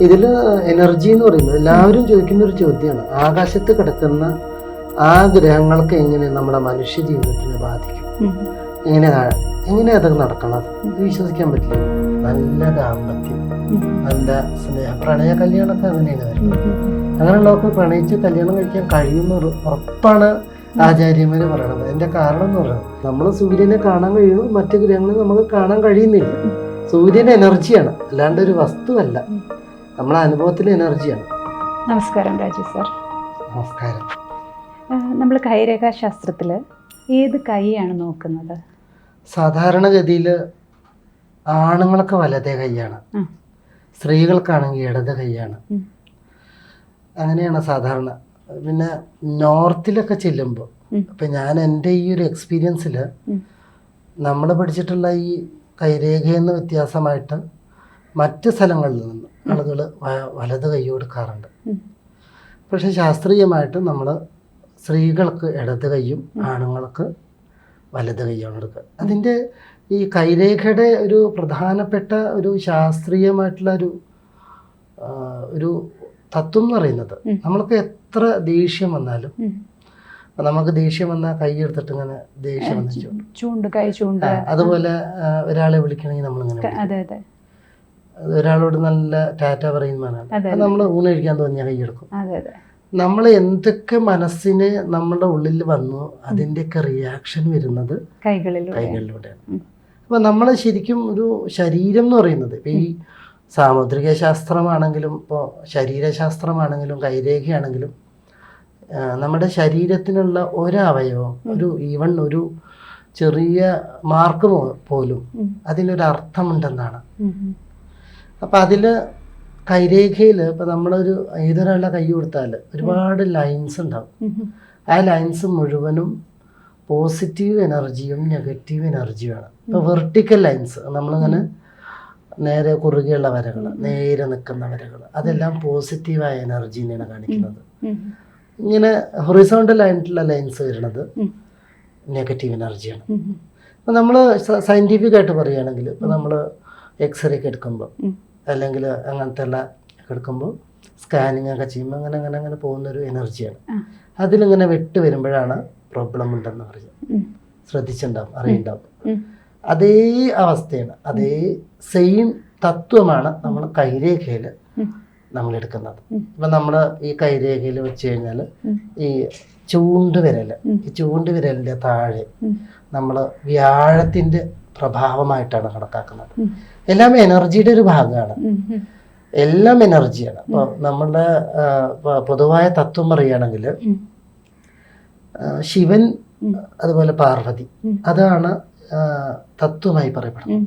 ഇതിൽ എനർജി എന്ന് പറയുന്നത് എല്ലാവരും ചോദിക്കുന്ന ഒരു ചോദ്യമാണ്. ആകാശത്ത് കിടക്കുന്ന ആ ഗ്രഹങ്ങൾക്ക് എങ്ങനെ നമ്മുടെ മനുഷ്യ ജീവിതത്തിനെ ബാധിക്കും? എങ്ങനെ എങ്ങനെ അതൊക്കെ നടക്കണത് വിശ്വസിക്കാൻ പറ്റില്ല. നല്ല ദാമ്പത്യം. നല്ല സ്നേഹ പ്രണയ കല്യാണമൊക്കെ അങ്ങനെയാണ് വരുന്നത്. അങ്ങനെയുള്ളവർക്ക് പ്രണയിച്ച് കല്യാണം കഴിക്കാൻ കഴിയുന്ന ഒരു ഉറപ്പാണ് ആചാര്യന്മാര് പറയണത്. അതിന്റെ കാരണം എന്ന് പറയുന്നത് നമ്മൾ സൂര്യനെ കാണാൻ കഴിയുന്നു മറ്റു ഗ്രഹങ്ങളെ നമുക്ക് കാണാൻ കഴിയുന്നില്ല. സൂര്യൻ എനർജിയാണ് അല്ലാണ്ട് ഒരു വസ്തുവല്ല. നമ്മളെ അനുഭവത്തിലെ എനർജിയാണ്. നമസ്കാരം രാജു സർ. നമസ്കാരം. നമ്മൾ കൈരേഖാ ശാസ്ത്രത്തിൽ ഏത് കൈയാണ് നോക്കുന്നത്? സാധാരണഗതിയിൽ ആണുങ്ങളൊക്കെ വലതേ കൈയാണ്. സ്ത്രീകൾക്കാണെങ്കിൽ ഇടത് കൈയാണ്. അങ്ങനെയാണ് സാധാരണ. പിന്നെ നോർത്തിലൊക്കെ ചെല്ലുമ്പോൾ. ഇപ്പം ഞാൻ എന്റെ ഈ ഒരു എക്സ്പീരിയൻസിൽ നമ്മൾ പഠിച്ചിട്ടുള്ള ഈ കൈരേഖയിൽ നിന്ന് വ്യത്യാസമായിട്ട് മറ്റ് സ്ഥലങ്ങളിൽ നിന്ന് ആളുകൾ വലത് കൈ കൊടുക്കാറുണ്ട്. പക്ഷെ ശാസ്ത്രീയമായിട്ട് നമ്മൾ സ്ത്രീകൾക്ക് ഇടത് കൈയും ആണുങ്ങൾക്ക് വലത് കൈയാണ് എടുക്കുക അതിന്റെ ഈ കൈരേഖയുടെ ഒരു പ്രധാനപ്പെട്ട ഒരു ശാസ്ത്രീയമായിട്ടുള്ള ഒരു ഒരു തത്വം എന്ന് പറയുന്നത് നമ്മൾക്ക് എത്ര ദേഷ്യം വന്നാലും നമുക്ക് ദേഷ്യം വന്നാൽ കൈ എടുത്തിട്ട് ഇങ്ങനെ ദേഷ്യം വന്നിട്ട് ചൂണ്ടും. കൈ ചൂണ്ട്. അതുപോലെ ഒരാളെ വിളിക്കണമെങ്കിൽ നമ്മളിങ്ങനെ ക- വിളിക്കും. അതെ അതെ അത് ഒരാളോട് നല്ല ടാറ്റ പറയുന്നതാണ്. നമ്മൾ ഊണ് കഴിക്കാൻ തോന്നിയാൽ കൈ എടുക്കും അതെ അതെ. നമ്മൾ എന്തൊക്കെ മനസ്സിന് നമ്മുടെ ഉള്ളിൽ വന്നു അതിന്റെയൊക്കെ റിയാക്ഷൻ വരുന്നത് കൈകളിലൂടെ. കൈകളിലൂടെയാണ്. അപ്പോൾ അപ്പൊ നമ്മൾ ശരിക്കും ഒരു ശരീരം എന്ന് പറയുന്നത് ഇപ്പൊ ഈ സാമുദ്രിക ശാസ്ത്രമാണെങ്കിലും ഇപ്പോൾ ശരീരശാസ്ത്രമാണെങ്കിലും കൈരേഖയാണെങ്കിലും നമ്മുടെ ശരീരത്തിനുള്ള ഒരവയവം ഒരു ഈവൺ ഒരു ചെറിയ മാർക്ക് പോലും അതിനൊരു അർത്ഥമുണ്ടെന്നാണ്. അപ്പം അതിൽ കൈരേഖയിൽ ഇപ്പം നമ്മളൊരു ഏതൊരാളുടെ കൈ കൊടുത്താൽ ഒരുപാട് ലൈൻസ് ഉണ്ടാവും. ആ ലൈൻസ് മുഴുവനും പോസിറ്റീവ് എനർജിയും നെഗറ്റീവ് എനർജിയുമാണ് ഇപ്പോൾ വെർട്ടിക്കൽ ലൈൻസ് നമ്മളിങ്ങനെ നേരെ കുറുകെയുള്ള വരകൾ നേരെ നിൽക്കുന്ന വരകൾ അതെല്ലാം പോസിറ്റീവായ എനർജീനെയാണ് കാണിക്കുന്നത്. ഇങ്ങനെ ഹൊറിസോണ്ടൽ ആയിട്ടുള്ള ലൈൻസ് വരുന്നത് നെഗറ്റീവ് എനർജിയാണ്. ഇപ്പം നമ്മൾ സയന്റിഫിക് ആയിട്ട് പറയുകയാണെങ്കിൽ ഇപ്പം നമ്മൾ എക്സ്റേ ഒക്കെ എടുക്കുമ്പോൾ. അല്ലെങ്കിൽ അങ്ങനത്തെ ഉള്ള എടുക്കുമ്പോൾ സ്കാനിങ് ഒക്കെ ചെയ്യുമ്പോൾ അങ്ങനെ അങ്ങനെ അങ്ങനെ പോകുന്നൊരു എനർജിയാണ്. അതിലിങ്ങനെ വെട്ട് വരുമ്പോഴാണ് പ്രോബ്ലം ഉണ്ടെന്ന് പറയുന്നത്. ശ്രദ്ധിച്ചിട്ടുണ്ടാവും അറിയുണ്ടാവും അതേ അവസ്ഥയാണ് അതേ സെയിം തത്വമാണ് നമ്മൾ കൈരേഖയിൽ നമ്മൾ എടുക്കുന്നത്. ഇപ്പം നമ്മൾ ഈ കൈരേഖയിൽ വെച്ച് കഴിഞ്ഞാൽ ഈ ചൂണ്ടുവിരൽ ഈ ചൂണ്ടുവിരലിന്റെ താഴെ. നമ്മൾ വ്യാഴത്തിന്റെ പ്രഭാവമായിട്ടാണ് കണക്കാക്കുന്നത്. എല്ലാം എനർജിയുടെ ഒരു ഭാഗമാണ്. എല്ലാം എനർജിയാണ്. അപ്പോൾ നമ്മളുടെ പൊതുവായ തത്വം പറയുകയാണെങ്കിൽ ശിവൻ അതുപോലെ പാർവതി അതാണ് തത്വമായി പറയപ്പെടുന്നത്.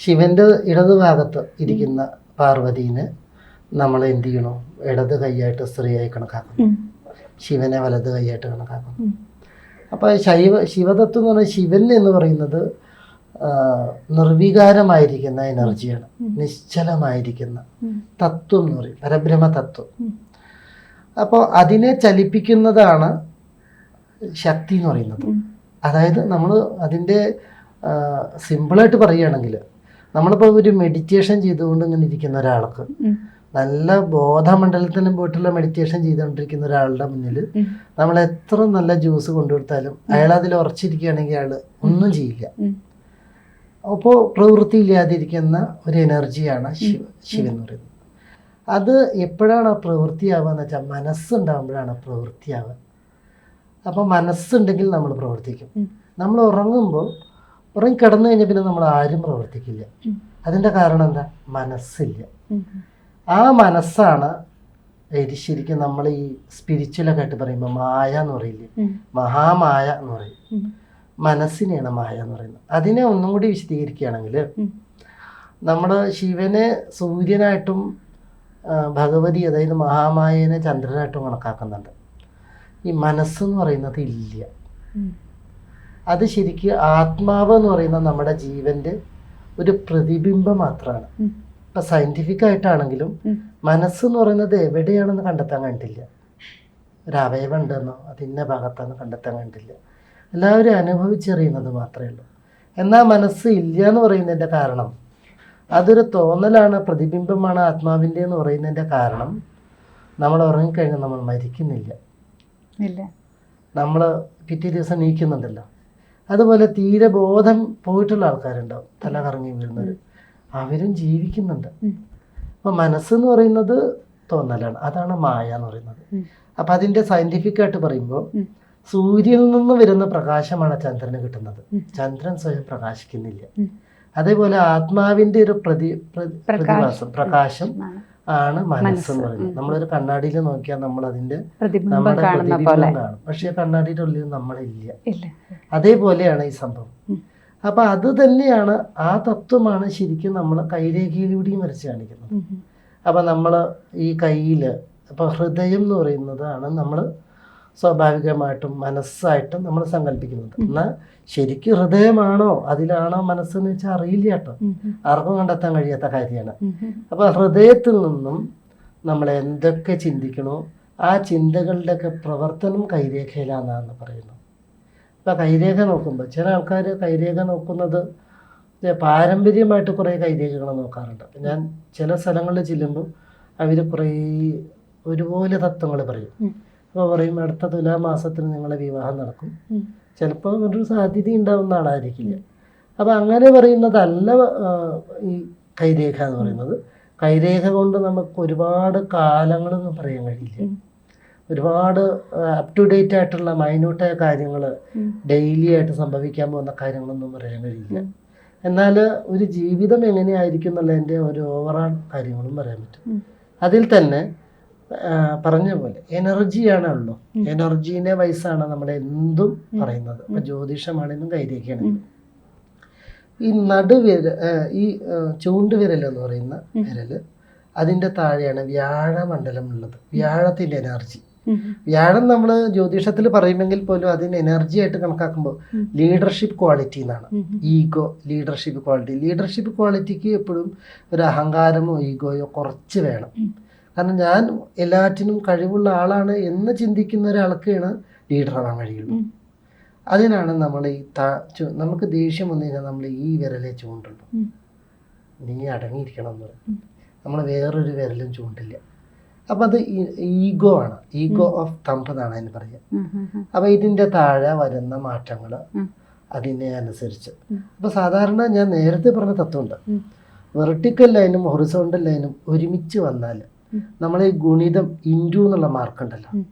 ശിവന്റെ ഇടത് ശിവന്റെ ഇടതുഭാഗത്ത് ഇരിക്കുന്ന പാർവതീനെ നമ്മൾ എന്ത് ചെയ്യണോ? ഇടത് കൈയായിട്ട് സ്ത്രീയായി കണക്കാക്കുന്നു. ശിവനെ വലത് കൈയായിട്ട് കണക്കാക്കുന്നു. അപ്പൊ അപ്പോൾ ശൈവ ശിവതത്വം എന്ന് പറഞ്ഞാൽ ശിവൻ എന്ന് പറയുന്നത് നിർവികാരമായിരിക്കുന്ന എനർജിയാണ്. നിശ്ചലമായിരിക്കുന്ന തത്വം എന്ന് പറയും പരബ്രഹ്മ തത്വം. അപ്പോൾ അതിനെ ചലിപ്പിക്കുന്നതാണ് ശക്തി എന്ന് പറയുന്നത്. അതായത് നമ്മൾ അതിന്റെ സിമ്പിളായിട്ട് പറയുകയാണെങ്കിൽ നമ്മളിപ്പോൾ ഒരു മെഡിറ്റേഷൻ ചെയ്തുകൊണ്ട് ഇങ്ങനെ ഇരിക്കുന്ന ഒരാൾക്ക് നല്ല ബോധമണ്ഡലത്തിൽ പോയിട്ടുള്ള മെഡിറ്റേഷൻ ചെയ്തുകൊണ്ടിരിക്കുന്ന ഒരാളുടെ മുന്നിൽ നമ്മൾ എത്ര നല്ല ജ്യൂസ് കൊണ്ടുകൊടുത്താലും അയാൾ അതിൽ ഉറച്ചിരിക്കുകയാണെങ്കിൽ അയാൾ ഒന്നും ചെയ്യില്ല. അപ്പോൾ പ്രവൃത്തി പ്രവൃത്തിയില്ലാതിരിക്കുന്ന ഒരു എനർജിയാണ് ശിവ ശിവൻ എന്ന് പറയുന്നത്. അത് എപ്പോഴാണ് പ്രവൃത്തിയാവുക എന്ന് വെച്ചാൽ മനസ്സുണ്ടാകുമ്പോഴാണ് പ്രവൃത്തിയാവുക. അപ്പോൾ മനസ്സുണ്ടെങ്കിൽ നമ്മൾ പ്രവർത്തിക്കും. നമ്മൾ ഉറങ്ങുമ്പോൾ ഉറങ്ങി കിടന്നു കഴിഞ്ഞാൽ പിന്നെ നമ്മൾ ആരും പ്രവർത്തിക്കില്ല. അതിന്റെ കാരണം എന്താ? മനസ്സില്ല. ആ മനസ്സാണ് ശരിക്കും നമ്മൾ ഈ സ്പിരിച്വലൊക്കെ ആയിട്ട് പറയുമ്പോൾ മായ എന്ന് പറയില്ലേ? മഹാമായ എന്ന് പറയും. മനസ്സിനെയാണ് മായ എന്ന് പറയുന്നത്. അതിനെ ഒന്നും കൂടി വിശദീകരിക്കുകയാണെങ്കിൽ നമ്മുടെ ശിവനെ സൂര്യനായിട്ടും ഭഗവതി അതായത് മഹാമായനെ ചന്ദ്രനായിട്ടും കണക്കാക്കുന്നുണ്ട്. ഈ മനസ്സെന്ന് പറയുന്നത് ഇല്ല. അത് ശരിക്കും ആത്മാവ് എന്ന് പറയുന്ന നമ്മുടെ ജീവന്റെ ഒരു പ്രതിബിംബം മാത്രമാണ്. ഇപ്പൊ സയന്റിഫിക് സയന്റിഫിക് ആയിട്ടാണെങ്കിലും മനസ്സ് മനസ്സെന്ന് പറയുന്നത് എവിടെയാണെന്ന് കണ്ടെത്താൻ കണ്ടില്ല. ഒരു അവയവം ഉണ്ടെന്നോ അത് ഇന്ന ഭാഗത്താണെന്ന് കണ്ടെത്താൻ കണ്ടില്ല. എല്ലാവരും അനുഭവിച്ചറിയുന്നത് മാത്രമേ ഉള്ളൂ. എന്നാൽ മനസ്സ് ഇല്ല എന്ന് പറയുന്നതിന്റെ കാരണം അതൊരു തോന്നലാണ് പ്രതിബിംബമാണ് ആത്മാവിന്റെ എന്ന് പറയുന്നതിന്റെ കാരണം നമ്മൾ ഉറങ്ങിക്കഴിഞ്ഞാൽ നമ്മൾ മരിക്കുന്നില്ല. ഇല്ല. നമ്മൾ പിറ്റേ ദിവസം നീക്കുന്നുണ്ടല്ലോ. അതുപോലെ തീരെ ബോധം പോയിട്ടുള്ള ആൾക്കാരുണ്ടാവും തല കറങ്ങി വീഴുന്നവർ അവരും ജീവിക്കുന്നുണ്ട്. അപ്പം മനസ്സെന്ന് പറയുന്നത് തോന്നലാണ്. അതാണ് മായ എന്ന് പറയുന്നത്. അപ്പം അതിന്റെ സയന്റിഫിക് ആയിട്ട് പറയുമ്പോൾ. സൂര്യനിൽ നിന്ന് വരുന്ന പ്രകാശമാണ് ചന്ദ്രന് കിട്ടുന്നത്. ചന്ദ്രൻ സ്വയം പ്രകാശിക്കുന്നില്ല. അതേപോലെ ആത്മാവിന്റെ ഒരു പ്രതി പ്രതിഭാസം പ്രകാശം ആണ്. മനസ്സെന്ന് പറയുന്നത്. നമ്മളൊരു കണ്ണാടിയിൽ നോക്കിയാൽ നമ്മൾ അതിന്റെ നമ്മുടെ പ്രതിബിംബം കാണും. പക്ഷേ കണ്ണാടിയുടെ ഉള്ളിൽ നമ്മളില്ല. അതേപോലെയാണ് ഈ സംഭവം. അപ്പൊ അത് തന്നെയാണ് ആ തത്വമാണ് ശരിക്കും നമ്മൾ കൈരേഖയിലൂടെയും വരച്ച് കാണിക്കുന്നത്. അപ്പൊ നമ്മൾ ഈ കയ്യിൽ അപ്പൊ ഹൃദയം എന്ന് പറയുന്നതാണ് നമ്മൾ സ്വാഭാവികമായിട്ടും മനസ്സായിട്ടും നമ്മൾ സങ്കല്പിക്കുന്നത്. എന്നാൽ ശരിക്കും ഹൃദയമാണോ അതിലാണോ മനസ്സെന്ന് വെച്ചാൽ അറിയില്ല കേട്ടോ. ആർക്കും കണ്ടെത്താൻ കഴിയാത്ത കാര്യമാണ്. അപ്പോൾ ഹൃദയത്തിൽ നിന്നും നമ്മൾ എന്തൊക്കെ ചിന്തിക്കണോ ആ ചിന്തകളുടെയൊക്കെ പ്രവർത്തനം കൈരേഖയിലാണെന്നാണ് പറയുന്നത് അപ്പോൾ കൈരേഖ നോക്കുമ്പോൾ ചില ആൾക്കാർ കൈരേഖ നോക്കുന്നത് പാരമ്പര്യമായിട്ട് കുറേ കൈരേഖകൾ നോക്കാറുണ്ട് ഞാൻ ചില സ്ഥലങ്ങളിൽ ചെല്ലുമ്പോൾ അവർ കുറേ ഒരുപോലെ തത്വങ്ങൾ പറയും. അപ്പോൾ പറയും അടുത്ത തുലാമാസത്തിൽ നിങ്ങളെ വിവാഹം നടക്കും. ചിലപ്പോൾ ഒരു സാധ്യത ഉണ്ടാവുന്ന ആളായിരിക്കില്ല. അപ്പോൾ അങ്ങനെ പറയുന്നതല്ല ഈ കൈരേഖ എന്ന് പറയുന്നത്. കൈരേഖ കൊണ്ട് നമുക്ക് ഒരുപാട് കാലങ്ങളൊന്നും പറയാൻ കഴിയില്ല. ഒരുപാട് അപ് ടു ഡേറ്റ് ആയിട്ടുള്ള മൈന്യൂട്ടായ കാര്യങ്ങൾ ഡെയിലി ആയിട്ട് സംഭവിക്കാൻ പോകുന്ന കാര്യങ്ങളൊന്നും പറയാൻ കഴിയില്ല. എന്നാൽ ഒരു ജീവിതം എങ്ങനെയായിരിക്കും എന്നുള്ളതിന്റെ ഒരു ഓവറാൾ കാര്യങ്ങളും പറയാൻ പറ്റും. അതിൽ തന്നെ പറഞ്ഞ പോലെ എനർജിയാണ് ഉള്ളൂ. എനർജീനെ വയസ്സാണ് നമ്മുടെ എന്തും പറയുന്നത്. അപ്പം ജ്യോതിഷമാണെന്നും കൈരേഖയാണ് ഈ നടുവിര ഈ ചൂണ്ടുവിരൽ എന്ന് പറയുന്ന. വിരൽ അതിന്റെ താഴെയാണ് വ്യാഴമണ്ഡലം ഉള്ളത്. വ്യാഴത്തിന്റെ എനർജി വ്യാഴം നമ്മൾ ജ്യോതിഷത്തിൽ പറയുമെങ്കിൽ പോലും അതിന് എനർജി ആയിട്ട് കണക്കാക്കുമ്പോൾ ലീഡർഷിപ്പ് ക്വാളിറ്റി എന്നാണ്. ഈഗോ ലീഡർഷിപ്പ് ക്വാളിറ്റി ലീഡർഷിപ്പ് ക്വാളിറ്റിക്ക് എപ്പോഴും ഒരു അഹങ്കാരമോ ഈഗോയോ കുറച്ച് വേണം. കാരണം ഞാൻ എല്ലാറ്റിനും കഴിവുള്ള ആളാണ് എന്ന് ചിന്തിക്കുന്ന ഒരാൾക്കാണ് ലീഡറാവാൻ കഴിയുള്ളൂ. അതിനാണ് നമ്മൾ ഈ താ നമുക്ക് ദേഷ്യം വന്നു കഴിഞ്ഞാൽ നമ്മൾ ഈ വിരലെ ചൂണ്ടുള്ളൂ. നീ അടങ്ങിയിരിക്കണം എന്ന് പറയും. നമ്മൾ വേറൊരു വിരലും ചൂണ്ടില്ല. അപ്പം അത് ഈഗോ ആണ്. ഈഗോ ഓഫ് തമ്പ് എന്നാണ് അതിന് പറയുക. അപ്പോൾ ഇതിന്റെ താഴെ വരുന്ന മാറ്റങ്ങൾ അതിനെ അനുസരിച്ച്. അപ്പം സാധാരണ ഞാൻ നേരത്തെ പറഞ്ഞ തത്വമുണ്ട്. വെർട്ടിക്കൽ ലൈനും ഹൊറിസോണ്ടൽ ലൈനും ഒരുമിച്ച് വന്നാൽ ഈ ഗുണിതം ഇന്റു എന്നുള്ള മാർക്കുണ്ടല്ലോ. ഉണ്ടല്ലോ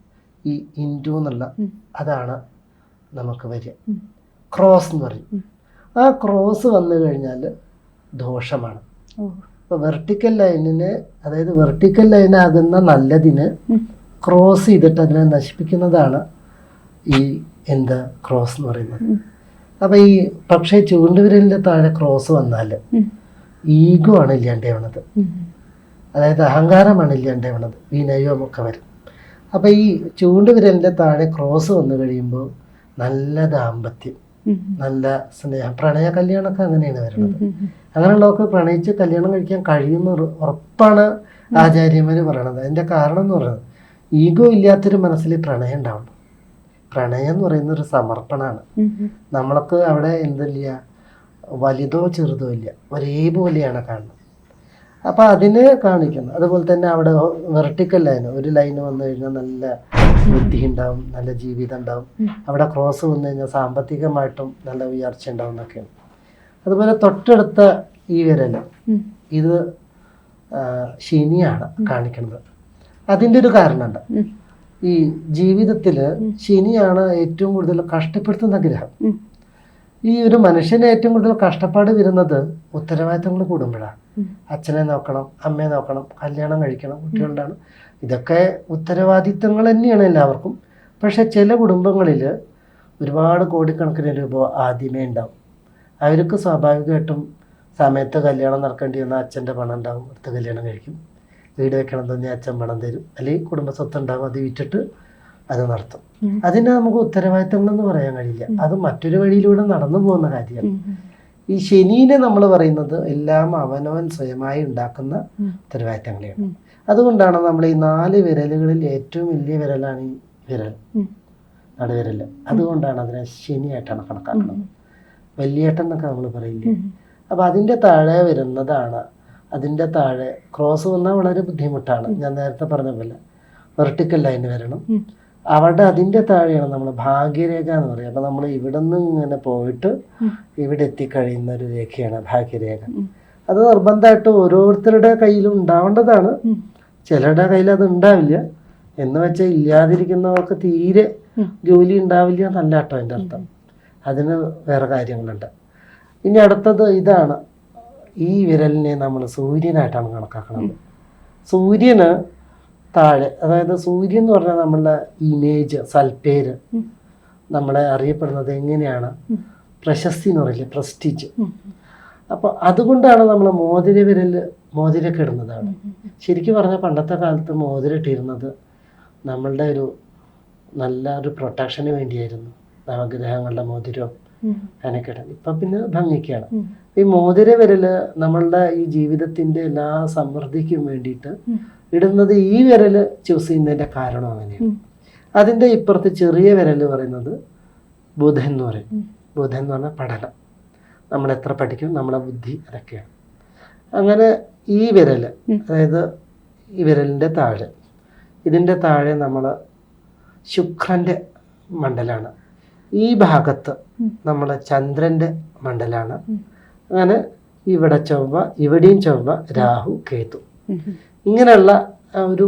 ഈ ഇന്റു എന്നുള്ള അതാണ് നമുക്ക് വരിക. ക്രോസ് എന്ന് പറയും. ആ ക്രോസ് വന്നു കഴിഞ്ഞാൽ ദോഷമാണ്. ഇപ്പോൾ വെർട്ടിക്കൽ ലൈനിന് അതായത് വെർട്ടിക്കൽ ലൈനാകുന്ന നല്ലതിന്. ക്രോസ് ചെയ്തിട്ട് അതിനെ നശിപ്പിക്കുന്നതാണ് ഈ എന്താ ക്രോസ് എന്ന് പറയുന്നത്. അപ്പോൾ ഈ പക്ഷേ ചൂണ്ടുവിരലിന്റെ താഴെ ക്രോസ് വന്നാൽ ഈഗോ ആണ് ഇല്ലാണ്ടാവണത്. അതായത് അഹങ്കാരമാണ് ഇല്ലാണ്ടാവണത് വിനയവും ഒക്കെ വരും. അപ്പോൾ ഈ ചൂണ്ടുവിരലിന്റെ താഴെ ക്രോസ് വന്നു കഴിയുമ്പോൾ നല്ല ദാമ്പത്യം നല്ല സ്നേഹം. പ്രണയ കല്യാണമൊക്കെ അങ്ങനെയാണ് വരുന്നത്. അങ്ങനെയുള്ളവർക്ക് പ്രണയിച്ച് കല്യാണം കഴിക്കാൻ കഴിയുന്ന ഉറപ്പാണ് ആചാര്യന്മാർ പറയണത്. അതിന്റെ കാരണം എന്ന് പറയുന്നത് ഈഗോ ഇല്ലാത്തൊരു മനസ്സിൽ പ്രണയം ഉണ്ടാവണം. പ്രണയം എന്ന് പറയുന്ന ഒരു സമർപ്പണമാണ്. നമ്മൾക്ക് അവിടെ എന്തില്ല വലുതോ ചെറുതോ ഇല്ല. ഒരേപോലെയാണ് കാണുന്നത്. അപ്പോൾ അതിനെ കാണിക്കുന്നു. അതുപോലെ തന്നെ അവിടെ വെർട്ടിക്കൽ ലൈൻ ഒരു ലൈൻ വന്നു കഴിഞ്ഞാൽ നല്ല ബുദ്ധി ഉണ്ടാവും നല്ല ജീവിതം ഉണ്ടാവും. അവിടെ ക്രോസ് വന്നു കഴിഞ്ഞാൽ സാമ്പത്തികമായിട്ടും നല്ല ഉയർച്ച ഉണ്ടാവും എന്നൊക്കെയാണ് അതുപോലെ തൊട്ടടുത്ത ഈ വിരൽ ഇത് ശനിയാണ് കാണിക്കുന്നത്. അതിന്റെ ഒരു കാരണമുണ്ട്. ഈ ജീവിതത്തിൽ ശനിയാണ് ഏറ്റവും കൂടുതൽ കഷ്ടപ്പെടുത്തുന്ന ഗ്രഹം. ഈ ഒരു മനുഷ്യന് ഏറ്റവും കൂടുതൽ കഷ്ടപ്പാട് വരുന്നത് ഉത്തരവാദിത്തങ്ങൾ കൂടുമ്പോഴാണ്. അച്ഛനെ നോക്കണം അമ്മയെ നോക്കണം കല്യാണം കഴിക്കണം കുട്ടികളുണ്ടാണ്. ഇതൊക്കെ ഉത്തരവാദിത്തങ്ങൾ തന്നെയാണ് എല്ലാവർക്കും. പക്ഷെ ചില കുടുംബങ്ങളിൽ ഒരുപാട് കോടിക്കണക്കിന് രൂപ ആദ്യമേ ഉണ്ടാവും. അവർക്ക് സ്വാഭാവികമായിട്ടും സമയത്ത് കല്യാണം നടക്കേണ്ടി വന്നാൽ അച്ഛന്റെ പണം ഉണ്ടാവും അടുത്ത കല്യാണം കഴിക്കും. വീട് വെക്കണം തന്നെ അച്ഛൻ പണം തരും. അല്ലെങ്കിൽ കുടുംബ സ്വത്ത് ഉണ്ടാവും അത് വിറ്റിട്ട് അത് നടത്തും. അതിന് നമുക്ക് ഉത്തരവാദിത്തങ്ങളെന്ന് പറയാൻ കഴിയില്ല. അത് മറ്റൊരു വഴിയിലൂടെ നടന്നു പോകുന്ന കാര്യമാണ്. ഈ ശനീനെ നമ്മൾ പറയുന്നത് എല്ലാം അവനവൻ സ്വയമായി ഉണ്ടാക്കുന്ന തിരുവാറ്റങ്ങളെയാണ്. ഉത്തരവാദിത്തങ്ങളെയാണ് അതുകൊണ്ടാണ് നമ്മൾ ഈ നാല് വിരലുകളിൽ ഏറ്റവും വലിയ വിരലാണ് ഈ വിരൽ. നടുവിരൽ അതുകൊണ്ടാണ് അതിനെ ശനിയായിട്ടാണ് കണക്കാക്കുന്നത്. വലിയേട്ടൻ എന്നൊക്കെ നമ്മൾ പറയില്ലേ? അപ്പം അതിന്റെ താഴെ വരുന്നതാണ്. അതിന്റെ താഴെ ക്രോസ് വന്നാൽ വളരെ ബുദ്ധിമുട്ടാണ്. ഞാൻ നേരത്തെ പറഞ്ഞ പോലെ വെർട്ടിക്കൽ ലൈൻ വരണം. അവിടെ അതിന്റെ താഴെയാണ് നമ്മൾ ഭാഗ്യരേഖ എന്ന് പറയുക. അപ്പോൾ നമ്മൾ ഇവിടെ നിന്ന് ഇങ്ങനെ പോയിട്ട്. ഇവിടെ എത്തിക്കഴിയുന്ന ഒരു രേഖയാണ് ഭാഗ്യരേഖ. അത് നിർബന്ധമായിട്ട് ഓരോരുത്തരുടെ കയ്യിലും ഉണ്ടാവേണ്ടതാണ്. ചിലരുടെ കയ്യിൽ അത് ഉണ്ടാവില്ല. എന്ന് വെച്ചാൽ ഇല്ലാതിരിക്കുന്നവർക്ക് തീരെ. ജോലി ഉണ്ടാവില്ല എന്നല്ല കേട്ടോ എന്റെ അർത്ഥം. അതിന് വേറെ കാര്യങ്ങളുണ്ട്. ഇനി അടുത്തത് ഇതാണ്. ഈ വിരലിനെ നമ്മൾ സൂര്യനായിട്ടാണ് കണക്കാക്കുന്നത്. സൂര്യന് താഴെ അതായത് സൂര്യൻ എന്ന് പറഞ്ഞാൽ നമ്മളുടെ ഇമേജ് സൽപ്പേര് നമ്മളെ അറിയപ്പെടുന്നത് എങ്ങനെയാണ്? പ്രശസ്തി എന്ന് പറയില്ലേ പ്രസ്റ്റീജ്. അപ്പോൾ അതുകൊണ്ടാണ് നമ്മൾ മോതിര വിരൽ മോതിരൊക്കെ ഇടുന്നതാണ് ശരിക്കും പറഞ്ഞാൽ പണ്ടത്തെ കാലത്ത് മോതിര ഇട്ടിരുന്നത് നമ്മളുടെ ഒരു നല്ല ഒരു പ്രൊട്ടക്ഷന് വേണ്ടിയായിരുന്നു. നവഗ്രഹങ്ങളുടെ മോതിരം ഇടാൻ ഇപ്പം പിന്നെ ഭംഗിക്കാണ്. ഈ മോതിര വിരൽ നമ്മളുടെ ഈ ജീവിതത്തിന്റെ എല്ലാ സമൃദ്ധിക്കും വേണ്ടിയിട്ട് ഇടുന്നത് ഈ വിരൽ ചൂസ് ചെയ്യുന്നതിന്റെ കാരണം അങ്ങനെയാണ്. അതിന്റെ ഇപ്പുറത്ത് ചെറിയ വിരൽ പറയുന്നത് ബുധൻ എന്ന് പറയും. ബുധൻ എന്ന് പറഞ്ഞാൽ പഠനം. നമ്മൾ എത്ര പഠിക്കും നമ്മളെ ബുദ്ധി അതൊക്കെയാണ്. അങ്ങനെ ഈ വിരൽ അതായത് ഈ വിരലിന്റെ താഴെ ഇതിന്റെ താഴെ നമ്മൾ ശുക്രന്റെ മണ്ഡലമാണ്. ഈ ഭാഗത്ത് നമ്മുടെ ചന്ദ്രന്റെ മണ്ഡലമാണ് അങ്ങനെ ഇവിടെ ചൊവ്വ ഇവിടെയും ചൊവ്വ രാഹു കേതു. ഇങ്ങനെയുള്ള ഒരു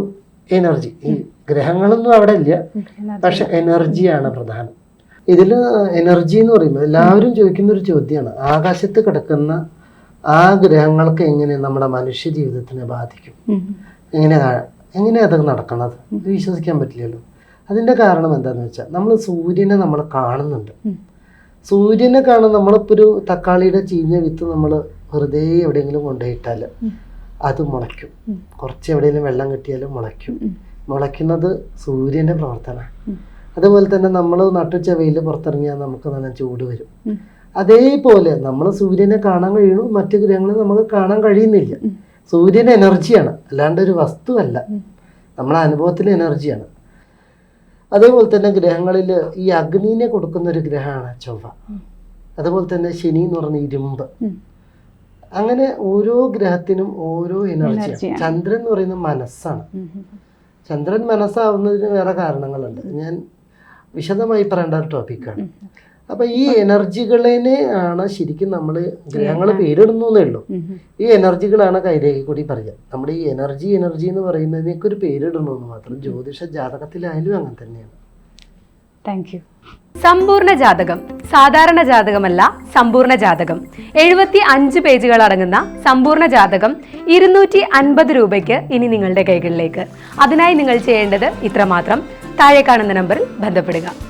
എനർജി ഈ ഗ്രഹങ്ങളൊന്നും അവിടെ ഇല്ല. പക്ഷെ എനർജിയാണ് പ്രധാനം. ഇതിൽ എനർജി എന്ന് പറയുമ്പോൾ എല്ലാവരും ചോദിക്കുന്ന ഒരു ചോദ്യമാണ്. ആകാശത്ത് കിടക്കുന്ന ആ ഗ്രഹങ്ങൾക്ക് എങ്ങനെ നമ്മുടെ മനുഷ്യ ജീവിതത്തിനെ ബാധിക്കും? എങ്ങനെയാണ് എങ്ങനെയാ എങ്ങനെയാ അത് നടക്കണത്? വിശ്വസിക്കാൻ പറ്റില്ലല്ലോ. അതിന്റെ കാരണം എന്താണെന്ന് വെച്ചാൽ നമ്മൾ സൂര്യനെ നമ്മൾ കാണുന്നുണ്ട്. സൂര്യനെ കാണുന്ന നമ്മളിപ്പോൾ ഒരു തക്കാളിയുടെ ചീഞ്ഞ വിത്ത് നമ്മൾ വെറുതെ എവിടെയെങ്കിലും കൊണ്ടുപോയിട്ടാൽ അത് മുളയ്ക്കും. കുറച്ച് എവിടെയെങ്കിലും വെള്ളം കിട്ടിയാലും മുളയ്ക്കും. മുളയ്ക്കുന്നത് സൂര്യന്റെ പ്രവർത്തനമാണ് അതുപോലെ തന്നെ നമ്മൾ നട്ടുച്ച വെയിൽ പുറത്തിറങ്ങിയാൽ നമുക്ക് നല്ല ചൂട് വരും. അതേപോലെ നമ്മൾ സൂര്യനെ കാണാൻ കഴിയുന്നു മറ്റു ഗ്രഹങ്ങളെ നമുക്ക് കാണാൻ കഴിയുന്നില്ല. സൂര്യൻ എനർജിയാണ് അല്ലാണ്ട് ഒരു വസ്തുവല്ല. നമ്മളെ അനുഭവത്തിൽ എനർജിയാണ്. അതേപോലെ തന്നെ ഗ്രഹങ്ങളിൽ ഈ അഗ്നിനെ കൊടുക്കുന്ന ഒരു ഗ്രഹമാണ് ചൊവ്വ. അതുപോലെ തന്നെ ശനി എന്ന് പറഞ്ഞ ഇരുമ്പ്. അങ്ങനെ ഓരോ ഗ്രഹത്തിനും ഓരോ എനർജിയാണ് എനർജിയാണ്. ചന്ദ്രൻ എന്ന് പറയുന്നത് മനസ്സാണ്. ചന്ദ്രൻ മനസ്സാവുന്നതിന് വേറെ കാരണങ്ങളുണ്ട്. ഞാൻ വിശദമായി പറയേണ്ട ഒരു ടോപ്പിക്കാണ്. അപ്പൊ ഈ എനർജികളെ ആണ് ശരിക്കും നമ്മൾ ഗ്രഹങ്ങൾ പേരിടുന്നു ഉള്ളൂ. ഈ എനർജികളാണ് കൈരേഖ കൂടി പറയുക. നമ്മുടെ ഈ എനർജി എനർജി എന്ന് പറയുന്നതിനൊക്കെ ഒരു പേരിടണമെന്ന് മാത്രം ജ്യോതിഷ ജാതകത്തിലായാലും അങ്ങനെ തന്നെയാണ്. താങ്ക് യു സമ്പൂർണ ജാതകം സാധാരണ ജാതകമല്ല സമ്പൂർണ ജാതകം. എഴുപത്തി അഞ്ച് പേജുകൾ അടങ്ങുന്ന സമ്പൂർണ ജാതകം ഇരുന്നൂറ്റി അൻപത് രൂപയ്ക്ക് ഇനി നിങ്ങളുടെ കൈകളിലേക്ക്. അതിനായി നിങ്ങൾ ചെയ്യേണ്ടത് ഇത്രമാത്രം. താഴെ കാണുന്ന നമ്പറിൽ ബന്ധപ്പെടുക.